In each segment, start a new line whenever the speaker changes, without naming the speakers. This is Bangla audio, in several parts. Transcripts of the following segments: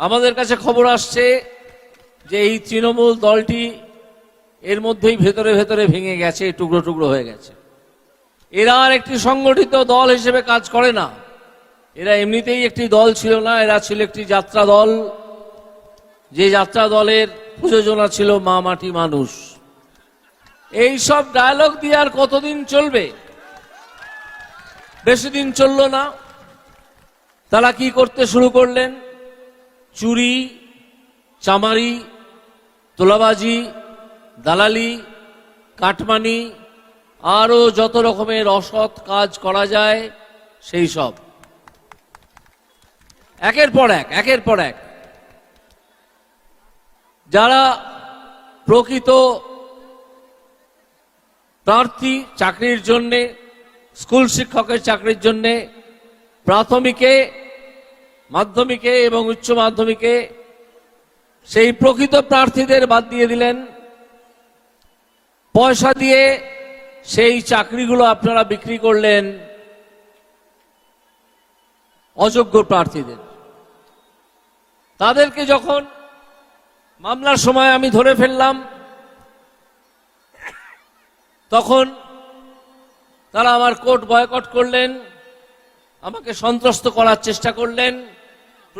আমাদের কাছে খবর আসছে যে এই তৃণমূল দলটি এর মধ্যেই ভেতরে ভেতরে ভেঙে গেছে, টুকরো টুকরো হয়ে গেছে। এরা আর একটি সংগঠিত দল হিসেবে কাজ করে না। এরা এমনিতেই একটি দল ছিল না, এরা ছিল একটি যাত্রা দল। যে যাত্রা দলের প্রযোজনা ছিল মা মাটি মানুষ। এই সব ডায়লগ দিয়ে আর কতদিন চলবে? বেশি দিন চলল না। তারা কি করতে শুরু করলেন? চুরি, চামারি, তোলাবাজি, দালালি, কাটমানি, আরও যত রকমের অসৎ কাজ করা যায়, সেই সব। একের পর এক, একের পর এক। যারা প্রকৃত প্রার্থী চাকরির জন্যে, স্কুল শিক্ষকের চাকরির জন্যে, প্রাথমিকে মাধ্যমিকে এবং উচ্চ মাধ্যমিকে সেই প্রকৃত প্রার্থীদের বাদ দিয়ে দিলেন। পয়সা দিয়ে সেই চাকরিগুলো আপনারা বিক্রি করলেন অযোগ্য প্রার্থীদের। তাদেরকে যখন মামলার সময় আমি ধরে ফেললাম, তখন তারা আমার কোর্ট বয়কট করলেন, আমাকে সন্ত্রস্ত করার চেষ্টা করলেন।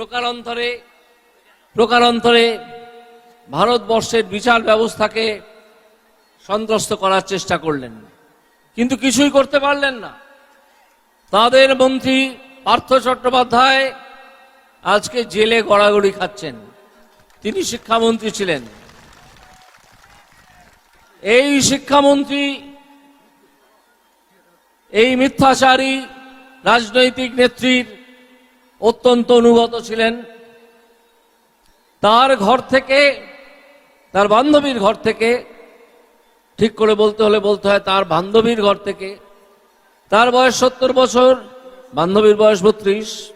প্রকারান্তরে প্রকারান্তরে ভারতবর্ষের বিচার ব্যবস্থাকে সন্ত্রস্ত করার চেষ্টা করলেন। কিন্তু কিছুই করতে পারলেন না। তাদের মন্ত্রী পার্থ চট্টোপাধ্যায় আজকে জেলে গড়াগড়ি খাচ্ছেন। তিনি শিক্ষামন্ত্রী ছিলেন। এই শিক্ষামন্ত্রী, এই মিথ্যাচারী রাজনৈতিক নেত্রীর অত্যন্ত অনুগত ছিলেন। তার ঘর থেকে, তার বান্ধবীর ঘর থেকে, ঠিক করে বলতে হলে বলতে হয় তার বান্ধবীর ঘর থেকে, তার বয়স সত্তর বছর, বান্ধবীর বয়স বত্রিশ,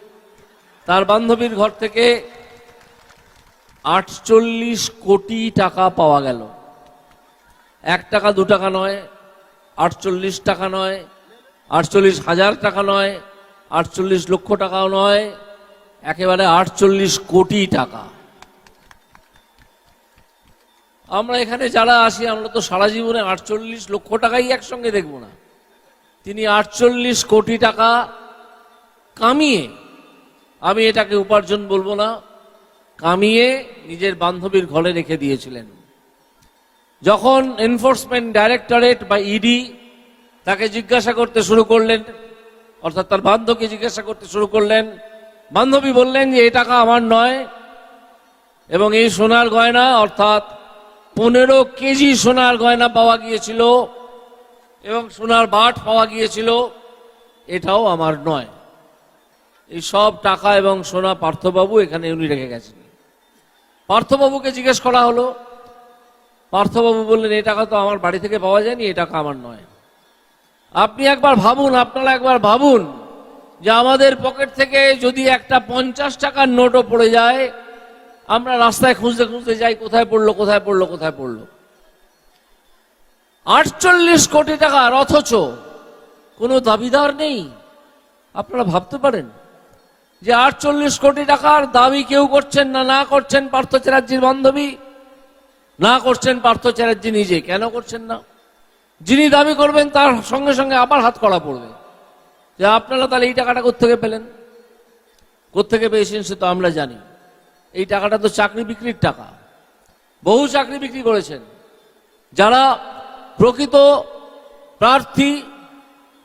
তার বান্ধবীর ঘর থেকে আটচল্লিশ কোটি টাকা পাওয়া গেল। এক টাকা দু টাকা নয়, আটচল্লিশ টাকা নয়, আটচল্লিশ হাজার টাকা নয় আটচল্লিশ লক্ষ টাকাও নয়, একেবারে আটচল্লিশ কোটি টাকা। আমরা এখানে যারা আসি, আমরা তো সারা জীবনে আটচল্লিশ লক্ষ টাকাই একসঙ্গে দেখব না। তিনি আটচল্লিশ কোটি টাকা কামিয়ে, আমি এটাকে উপার্জন বলব না, কামিয়ে নিজের বান্ধবীর ঘরে রেখে দিয়েছিলেন। যখন এনফোর্সমেন্ট ডাইরেক্টরেট বা ইডি তাকে জিজ্ঞাসা করতে শুরু করলেন অর্থাৎ তার বান্ধবকে জিজ্ঞাসা করতে শুরু করলেন, বান্ধবী বললেন যে, এই টাকা আমার নয় এবং এই সোনার গয়না, অর্থাৎ পনেরো কেজি সোনার গয়না পাওয়া গিয়েছিল এবং সোনার বাট পাওয়া গিয়েছিল, এটাও আমার নয়। এই সব টাকা এবং সোনা পার্থবাবু এখানে উনি রেখে গেছেন। পার্থবাবুকে জিজ্ঞেস করা হলো। পার্থবাবু বললেন, এই টাকা তো আমার বাড়ি থেকে পাওয়া যায়নি, এই টাকা আমার নয়। আপনি একবার ভাবুন, আপনারা একবার ভাবুন যে আমাদের পকেট থেকে যদি একটা পঞ্চাশ টাকার নোটও পড়ে যায়, আমরা রাস্তায় খুঁজতে খুঁজতে যাই, কোথায় পড়ল কোথায় পড়ল কোথায় পড়ল। আটচল্লিশ কোটি টাকার, অথচ কোনো দাবিদার নেই। আপনারা ভাবতে পারেন যে আটচল্লিশ কোটি টাকার দাবি কেউ করছেন না না করছেন পার্থ চ্যাটার্জির বান্ধবী? না করছেন পার্থ চ্যাটার্জি নিজে, কেন করছেন না? যিনি দাবি করবেন তার সঙ্গে সঙ্গে আবার হাত করা পড়বে। যে আপনারা তাহলে এই টাকাটা কোথেকে পেলেন? কোথেকে পেয়েছেন সে তো আমরা জানি। এই টাকাটা তো চাকরি বিক্রির টাকা। বহু চাকরি বিক্রি করেছেন। যারা প্রকৃত প্রার্থী,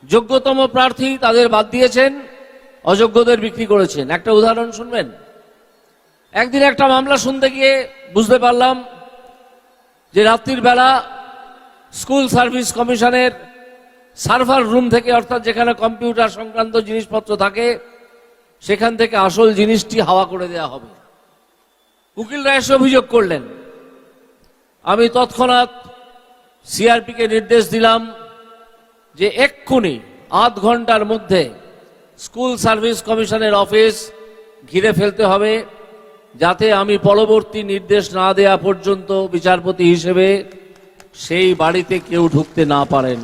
যোগ্যতম প্রার্থী তাদের বাদ দিয়েছেন, অযোগ্যদের বিক্রি করেছেন। একটা উদাহরণ শুনবেন? একদিন একটা মামলা শুনতে গিয়ে বুঝতে পারলাম যে রাত্রির বেলা স্কুল সার্ভিস কমিশনের সার্ভার রুম থেকে, অর্থাৎ যেখানে কম্পিউটার সংক্রান্ত জিনিসপত্র থাকে, সেখান থেকে আসল জিনিসটি হাওয়া করে দেওয়া হবে। উকিলরা এসে অভিযোগ করলেন। আমি তৎক্ষণাৎ সিআরপিকে নির্দেশ দিলাম যে এক্ষুনি আধ ঘণ্টার মধ্যে স্কুল সার্ভিস কমিশনের অফিস ঘিরে ফেলতে হবে, যাতে আমি পরবর্তী নির্দেশ না দেয়া পর্যন্ত বিচারপতি হিসেবে সেই বাড়িতে কেউ ঢুকতে না পারেন।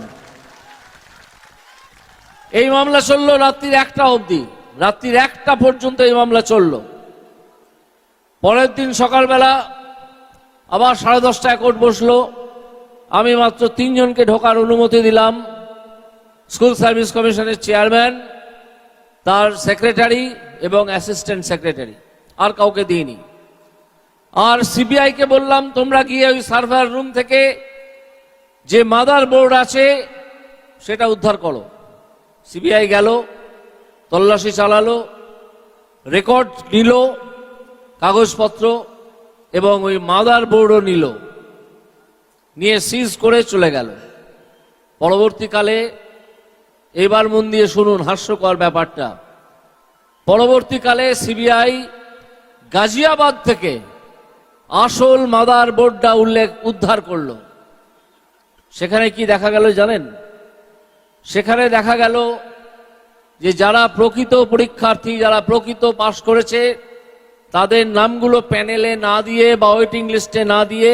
এই মামলা চলল রাত্রির একটা অবধি। রাত্রির একটা পর্যন্ত এই মামলা চলল। পরের দিন সকালবেলা আবার সাড়ে দশটায় কোর্ট বসল। আমি মাত্র তিনজনকে ঢোকার অনুমতি দিলাম। স্কুল সার্ভিস কমিশনের চেয়ারম্যান, তার সেক্রেটারি এবং অ্যাসিস্ট্যান্ট সেক্রেটারি। আর কাউকে দিইনি। আর সিবিআইকে বললাম, তোমরা গিয়ে ওই সার্ভার রুম থেকে যে মাদার বোর্ড আছে, সেটা উদ্ধার করো। সিবিআই গেল, তল্লাশি চালালো, রেকর্ড নিল, কাগজপত্র এবং ওই মাদার বোর্ডও নিল। নিয়ে সিজ করে চলে গেল। পরবর্তীকালে এবার মন দিয়ে শুনুন হাস্যকর ব্যাপারটা। পরবর্তীকালে সিবিআই গাজিয়াবাদ থেকে আসল মাদার বোর্ডটা উল্লেখ, উদ্ধার করল। সেখানে কি দেখা গেল জানেন? সেখানে দেখা গেল যে যারা প্রকৃত পরীক্ষার্থী, যারা প্রকৃত পাশ করেছে, তাদের নামগুলো প্যানেলে না দিয়ে বা ওয়েটিং লিস্টে না দিয়ে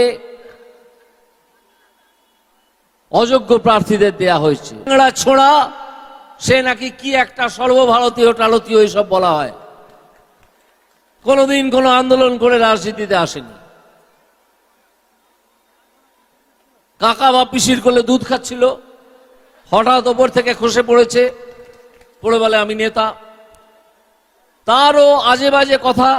অযোগ্য প্রার্থীদের দেয়া হয়েছে। ছোড়া, সে নাকি কি একটা সর্বভারতীয় টালতীয় এইসব বলা হয়। কোনোদিন কোনো আন্দোলন করে রাজনীতিতে আসেনি। কাকা বা পিসির কোলে দুধ খাচ্ছিল। হঠাৎ ওপর থেকে খসে পড়েছে। পড়ে বলে আমি নেতা। তারও আজে বাজে কথা।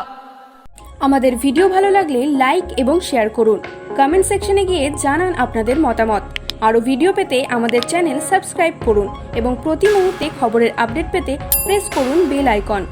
আমাদের ভিডিও ভালো লাগলে লাইক এবং শেয়ার করুন। কমেন্ট সেকশনে গিয়ে জানান আপনাদের মতামত। আরও ভিডিও পেতে আমাদের চ্যানেল সাবস্ক্রাইব করুন এবং প্রতি মুহূর্তে খবরের আপডেট পেতে প্রেস করুন বেল আইকন।